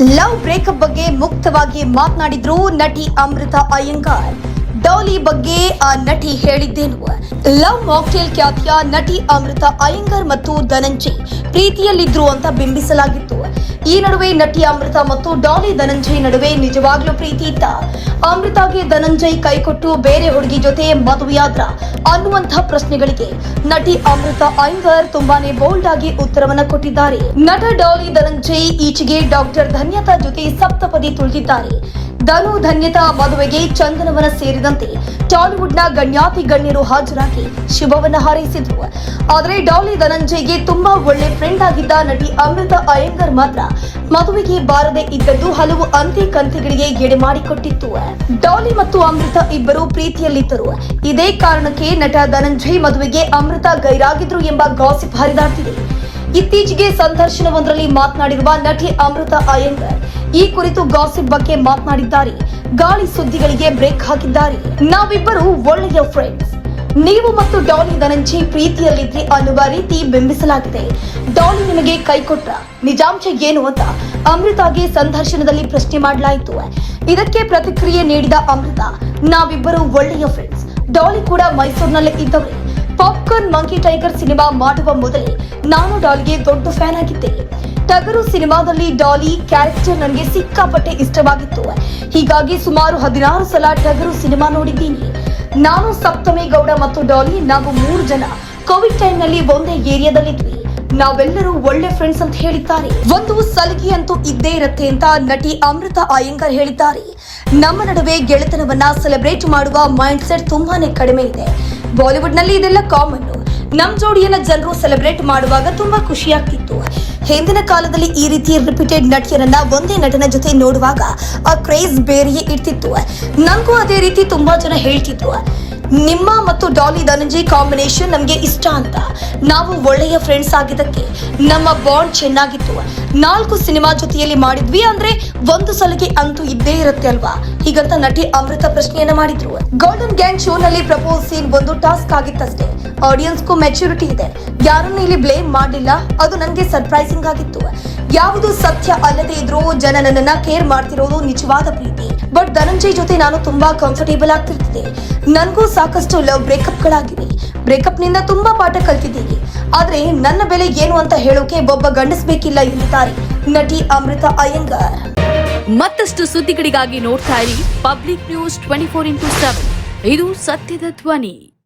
Love breakup ಬಗ್ಗೆ ಮುಕ್ತವಾಗಿ ಮಾತನಾಡಿದ್ರು ನಟಿ ಅಮೃತ ಅಯ್ಯಂಗಾರ್. ಡೌಲಿ ಬಗ್ಗೆ, ಆ, ನಟಿ ಹೇಳಿದ್ದೇನು? ಲವ್ ಮಾಕ್ಟೇಲ್ ಖ್ಯಾತಿಯ ನಟಿ ಅಮೃತ ಅಯ್ಯಂಗರ್ ಮತ್ತು ಧನಂಜಯ್ ಪ್ರೀತಿಯಲ್ಲಿದ್ರು ಅಂತ ಬಿಂಬಿಸಲಾಗಿತ್ತು. ಈ ನಡುವೆ ನಟಿ ಅಮೃತ ಮತ್ತು ಡಾಲಿ ಧನಂಜಯ್ ನಡುವೆ ನಿಜವಾಗ್ಲೂ ಪ್ರೀತಿ ಇತ್ತ. ಅಮೃತಾಗೆ ಧನಂಜಯ್ ಕೈಕೊಟ್ಟು ಬೇರೆ ಹುಡುಗಿ ಜೊತೆ ಮದುವೆಯಾದ್ರ ಅನ್ನುವಂತಹ ಪ್ರಶ್ನೆಗಳಿಗೆ ನಟಿ ಅಮೃತ ಅಯ್ಯಂಗರ್ ತುಂಬಾನೇ ಬೋಲ್ಡ್ ಆಗಿ ಉತ್ತರವನ್ನ ಕೊಟ್ಟಿದ್ದಾರೆ. ನಟ ಡಾಲಿ ಧನಂಜಯ್ ಈಚೆಗೆ ಡಾಕ್ಟರ್ ಧನ್ಯತಾ ಜೊತೆ ಸಪ್ತಪದಿ ತುಳಿದಿದ್ದಾರೆ. ಧನು ಧನ್ಯತಾ ಮದುವೆಗೆ ಚಂದನವನ ಸೇರಿದಂತೆ ಟಾಲಿವುಡ್ನ ಗಣ್ಯಾತಿ ಗಣ್ಯರು ಹಾಜರಾಗಿ ಶುಭವನ್ನ ಹಾರೈಸಿದ್ರು. ಆದರೆ ಡಾಲಿ ಧನಂಜಯ್ಗೆ ತುಂಬಾ ಒಳ್ಳೆ ಫ್ರೆಂಡ್ ಆಗಿದ್ದ ನಟಿ ಅಮೃತ ಅಯ್ಯಂಗರ್ ಮಾತ್ರ ಮದುವೆಗೆ ಬಾರದೆ ಇದ್ದದ್ದು ಹಲವು ಅಂತೆ ಕಂತೆಗಳಿಗೆ ಎಡೆ ಮಾಡಿಕೊಟ್ಟಿತ್ತು. ಡಾಲಿ ಮತ್ತು ಅಮೃತ ಇಬ್ಬರು ಪ್ರೀತಿಯಲ್ಲಿದ್ದರು. ಇದೇ ಕಾರಣಕ್ಕೆ ನಟ ಧನಂಜಯ್ ಮದುವೆಗೆ ಅಮೃತ ಗೈರಾಗಿದ್ರು ಎಂಬ ಗಾಸಿಪ್ ಹರಿದಾಡ್ತಿದೆ. ಇತ್ತೀಚೆಗೆ ಸಂದರ್ಶನವೊಂದರಲ್ಲಿ ಮಾತನಾಡಿರುವ ನಟಿ ಅಮೃತ ಅಯ್ಯಂಗರ್. ಈ ಕುರಿತು ಗಾಸಿಪ್ ಬಗ್ಗೆ ಮಾತನಾಡಿದ್ದಾರೆ. ಗಾಳಿ ಸುದ್ದಿಗಳಿಗೆ ಬ್ರೇಕ್ ಹಾಕಿದ್ದಾರೆ. ನಾವಿಬ್ಬರು ಒಳ್ಳೆಯ ಫ್ರೆಂಡ್ಸ್ ನೀವು ಮತ್ತು ಡಾಲಿ ಧನಂಜಿ ಪ್ರೀತಿಯಲ್ಲಿದ್ರಿ ಅನ್ನುವ ರೀತಿ ಬಿಂಬಿಸಲಾಗಿದೆ. ಡಾಲಿ ನಿಮಗೆ ಕೈ ಕೊಟ್ರ. ನಿಜಾಂಶ ಏನು ಅಂತ ಅಮೃತಾಗೆ ಸಂದರ್ಶನದಲ್ಲಿ ಪ್ರಶ್ನೆ ಮಾಡಲಾಯಿತು. ಇದಕ್ಕೆ ಪ್ರತಿಕ್ರಿಯೆ ನೀಡಿದ ಅಮೃತ, ನಾವಿಬ್ಬರು ಒಳ್ಳೆಯ ಫ್ರೆಂಡ್ಸ್ ಡಾಲಿ ಕೂಡ ಮೈಸೂರಿನಲ್ಲೇ ಇದ್ದವ್ರೆ. ಪಾಪ್ಕಾರ್ನ್ ಮಂಕಿ ಟೈಗರ್ ಸಿನಿಮಾ ಮಾಡುವ ಮೊದಲೇ ನಾನು ಡಾಲಿಗೆ ದೊಡ್ಡ ಫ್ಯಾನ್ ಆಗಿದ್ದೆ ಟಗರು ಸಿನಿಮಾದಲ್ಲಿ ಡಾಲಿ ಕ್ಯಾರೆಕ್ಟರ್ ನನಗೆ ಸಿಕ್ಕಾಪಟ್ಟೆ ಇಷ್ಟವಾಗಿತ್ತು. ಹೀಗಾಗಿ ಸುಮಾರು ಹದಿನಾರು ಸಲ ಟಗರು ಸಿನಿಮಾ ನೋಡಿದ್ದೀನಿ. ನಾನು ಸಪ್ತಮಿ ಗೌಡ ಮತ್ತು ಡಾಲಿ ನಾವು ಮೂರು ಜನ ಕೋವಿಡ್ ಟೈಮ್ನಲ್ಲಿ ಒಂದೇ ಏರಿಯಾದಲ್ಲಿದ್ವಿ. ನಾವೆಲ್ಲರೂ ಒಳ್ಳೆ ಫ್ರೆಂಡ್ಸ್ ಅಂತ ಹೇಳಿದ್ದಾರೆ. ಒಂದು ಸಲಿಗೆ ಅಂತೂ ಇದ್ದೇ ಇರುತ್ತೆ ಅಂತ ನಟಿ ಅಮೃತ ಅಯ್ಯಂಗರ್ ಹೇಳಿದ್ದಾರೆ. ನಮ್ಮ ನಡುವೆ ಗೆಳೆತನವನ್ನ ಸೆಲೆಬ್ರೇಟ್ ಮಾಡುವ ಮೈಂಡ್ ಸೆಟ್ ತುಂಬಾನೇ ಕಡಿಮೆ ಇದೆ. ಬಾಲಿವುಡ್ನಲ್ಲಿ ಇದೆಲ್ಲ ಕಾಮನ್. ನಮ್ ಜೋಡಿಯನ್ನ ಜನರು ಸೆಲೆಬ್ರೇಟ್ ಮಾಡುವಾಗ ತುಂಬಾ ಖುಷಿಯಾಗ್ತಿತ್ತು. ಹಿಂದಿನ ಕಾಲದಲ್ಲಿ ಈ ರೀತಿ ರಿಪೀಟೆಡ್ ನಟಿಯರನ್ನ ಒಂದೇ ನಟನ ಜೊತೆ ನೋಡುವಾಗ ಆ ಕ್ರೇಜ್ ಬೇರೆಯೇ ಇರ್ತಿತ್ತು. ನನಗೂ ಅದೇ ರೀತಿ ತುಂಬಾ ಜನ ಹೇಳ್ತಿದ್ರು. ನಿಮ್ಮ ಮತ್ತು ಡಾಲಿ ಧನಂಜಯ್ ಕಾಂಬಿನೇಷನ್ ನಮಗೆ ಇಷ್ಟ ಅಂತ. ನಾವು ಒಳ್ಳೆಯ ಫ್ರೆಂಡ್ಸ್ ಆಗಿದ್ದಕ್ಕೆ ನಮ್ಮ ಬಾಂಡ್ ಚೆನ್ನಾಗಿತ್ತು. ನಾಲ್ಕು ಸಿನಿಮಾ ಜೊತೆಯಲ್ಲಿ ಮಾಡಿದ್ವಿ ಅಂದ್ರೆ ಒಂದು ಸಲಿಗೆ ಅಂತೂ ಇದ್ದೇ ಇರುತ್ತೆ ಅಲ್ವಾ? ಹೀಗಂತ ನಟಿ ಅಮೃತ ಪ್ರಶ್ನೆಯನ್ನ ಮಾಡಿದ್ರು. ಗೋಲ್ಡನ್ ಗ್ಯಾಂಗ್ ಶೋ ನಲ್ಲಿ ಪ್ರಪೋಸ್ ಸೀನ್ ಒಂದು ಟಾಸ್ಕ್ ಆಗಿತ್ತಷ್ಟೇ. ಆಡಿಯನ್ಸ್ಗೂ ಮೆಚುರಿಟಿ ಇದೆ. ಯಾರನ್ನು ಇಲ್ಲಿ ಬ್ಲೇಮ್ ಮಾಡಿಲ್ಲ. ಅದು ನನಗೆ ಸರ್ಪ್ರೈಸಿಂಗ್ ಆಗಿತ್ತು. ಯಾವುದು ಸತ್ಯ ಅಲ್ಲದೆ ಇದ್ರೂ ಜನ ನನ್ನನ್ನ ಕೇರ್ ಮಾಡ್ತಿರೋದು ನಿಜವಾದ ಪ್ರೀತಿ. ಬಟ್ ಧನಂಜಯ್ ಜೊತೆ ನಾನು ತುಂಬಾ ಕಂಫರ್ಟೇಬಲ್ ಆಗ್ತಿರ್ತಿದ್ದೆ. ನನಗೂ ಸಾಕಷ್ಟು ಲವ್ ಬ್ರೇಕಪ್ ಗಳಾಗಿವೆ. ಬ್ರೇಕಪ್ನಿಂದ ತುಂಬಾ ಪಾಠ ಕಲ್ತಿದ್ದೀನಿ. ಆದ್ರೆ ನನ್ನ ಬೆಲೆ ಏನು ಅಂತ ಹೇಳೋಕೆ ಒಬ್ಬ ಗಂಡಸ್ಬೇಕಿಲ್ಲ ಎನ್ನುತ್ತಾರೆ ನಟಿ ಅಮೃತ ಅಯ್ಯಂಗಾರ್. ಮತ್ತಷ್ಟು ಸುದ್ದಿಗಳಿಗಾಗಿ ನೋಡ್ತಾ ಇರಿ public news twenty four into seven ಇದು ಸತ್ಯದ ಧ್ವನಿ.